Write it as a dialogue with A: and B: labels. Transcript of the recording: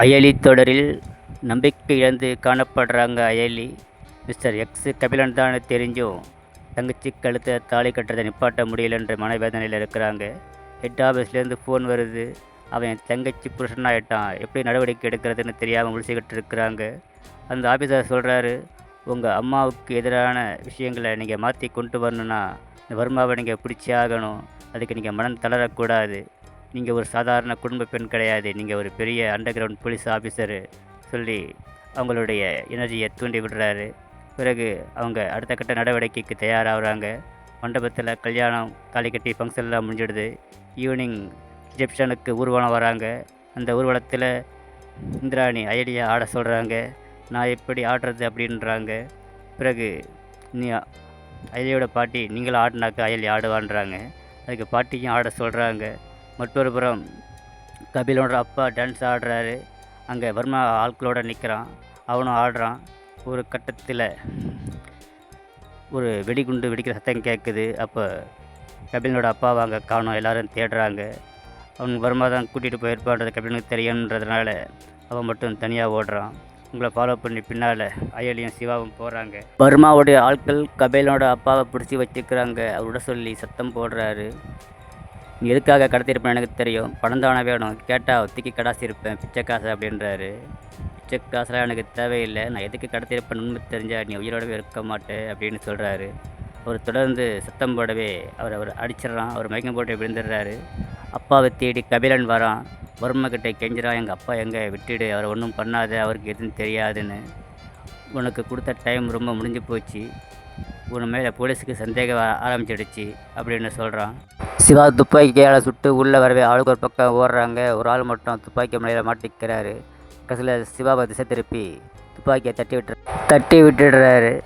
A: அயலி தொடரில் நம்பிக்கை இழந்து காணப்படுறாங்க அயலி. மிஸ்டர் எக்ஸ் கபிலன் தான் தெரிஞ்சும். தங்கச்சி கழுத்தை தாலி கட்டுறதை நிப்பாட்ட முடியலன்ற மனவேதனையில் இருக்கிறாங்க. ஹெட் ஆஃபீஸ்லேருந்து ஃபோன் வருது. அவன் தங்கச்சி புருஷனாகிட்டான் எப்படி நடவடிக்கை எடுக்கிறதுன்னு தெரியாமல் முழிச்சுக்கிட்டு இருக்கிறாங்க. அந்த ஆஃபீஸர் சொல்கிறாரு உங்கள் அம்மாவுக்கு எதிரான விஷயங்களை நீங்கள் மாற்றி கொண்டு வரணுன்னா இந்த வர்மாவை நீங்கள் பிடிச்சி ஆகணும். அதுக்கு நீங்கள் மனம் தளரக்கூடாது. நீங்கள் ஒரு சாதாரண குடும்ப பெண் கிடையாது நீங்கள் ஒரு பெரிய அண்டர் கிரவுண்ட் போலீஸ் ஆஃபீஸரு சொல்லி அவங்களுடைய எனர்ஜியை தூண்டி விடுறாரு. பிறகு அவங்க அடுத்த கட்ட நடவடிக்கைக்கு தயாராகிறாங்க. மண்டபத்தில் கல்யாணம் தாலி கட்டி ஃபங்க்ஷன்லாம் முடிஞ்சிடுது. ஈவினிங் ரிசப்ஷனுக்கு ஊர்வலம் வராங்க. அந்த ஊர்வலத்தில் இந்திராணி ஐடியா ஆட சொல்கிறாங்க நான் எப்படி ஆடுறது அப்படின்றாங்க. பிறகு நீ அயலியோட பாட்டி நீங்களும் ஆடினாக்கா அயலி ஆடுவான்றாங்க. அதுக்கு பாட்டியும் ஆட சொல்கிறாங்க மற்றொரு புறம் கபிலோட அப்பா டான்ஸ் ஆடுறாரு. அங்கே வர்மா ஆட்களோட நிற்கிறான் அவனும் ஆடுறான். ஒரு கட்டத்தில் ஒரு வெடிகுண்டு வெடிக்கிற சத்தம் கேட்குது அப்போ கபிலனோட அப்பாவை அங்கே காணும். எல்லோரும் தேடுறாங்க. அவன் வர்மா தான் கூட்டிகிட்டு போயிருப்பான்றது கபிலனுக்கு தெரியுன்றதுனால அவன் மட்டும் தனியாக ஓடுறான். உங்களை ஃபாலோ பண்ணி பின்னால் அயலியும் சிவாவும் போகிறாங்க வர்மாவுடைய ஆட்கள் கபிலனோட அப்பாவை பிடிச்சி வச்சுக்கிறாங்க. அவரோட சொல்லி சத்தம் போடுறாரு. நீ எதுக்காக கடத்திருப்பேன் எனக்கு தெரியும். பணம் தானே வேணும் கேட்டால் ஒத்திக்கி கடாசி இருப்பேன் பிச்சை காசு அப்படின்றாரு. பிச்சை காசுலாம் எனக்கு தேவையில்லை. நான் எதுக்கு கடத்திருப்பேன் உண்மை தெரிஞ்சால் நீ உயிரோடவே இருக்க மாட்டேன் அப்படின்னு சொல்கிறாரு அவர் தொடர்ந்து சத்தம் போடவே அவர் அவர் அடிச்சிடுறான். அவர் மயக்கம் போட்டு விழுந்துடுறாரு. அப்பாவை தேடி கபிலன் வரான். வர்மக்கிட்ட கெஞ்சிரான் எங்கள் அப்பா எங்கே? விட்டுடு. அவரை ஒன்றும் பண்ணாத. அவருக்கு எதுவும் தெரியாதுன்னு. உனக்கு கொடுத்த டைம் ரொம்ப முடிஞ்சு போச்சு. உன் மேலே போலீஸுக்கு சந்தேகம் ஆரம்பிச்சிடுச்சு. அப்படின்னு சொல்கிறான் சிவா துப்பாக்கியால் சுட்டு உள்ளே வரவே ஆளுக்கு ஒரு பக்கம் ஓடுறாங்க. ஒரு ஆள் மட்டும் துப்பாக்கி முனையில் மாட்டிக்கிறாரு. கடைசியில் சிவாவை திசை திருப்பி துப்பாக்கியை தட்டி விட்டு தட்டி விட்டுடுறாரு.